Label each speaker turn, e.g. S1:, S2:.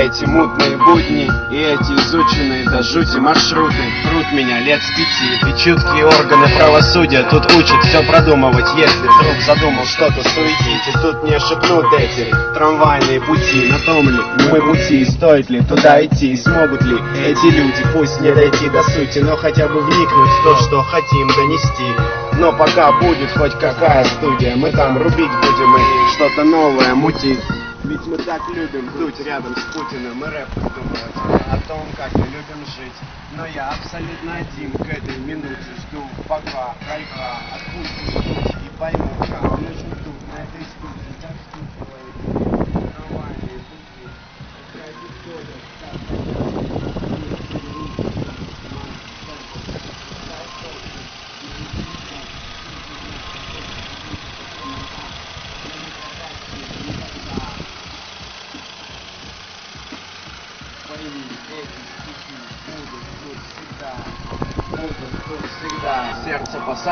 S1: эти мутные будни и эти изученные до жути маршруты Прут меня лет с пяти. И чуткие органы правосудия тут учат все продумывать. Если вдруг задумал что-то суетить И тут не шепнут эти трамвайные пути. На том ли мы пути, стоит ли туда идти Смогут ли эти люди, пусть не дойти до сути Но хотя бы вникнуть в то, что хотим донести Но пока будет хоть какая студия Мы там рубить будем и что-то новое мутить. Ведь мы так любим дуть рядом с Путиным и рэп придумывать. О том, как мы любим жить. Но я абсолютно один к этой минуте жду, пока кайфа отпустит Сердце посажено.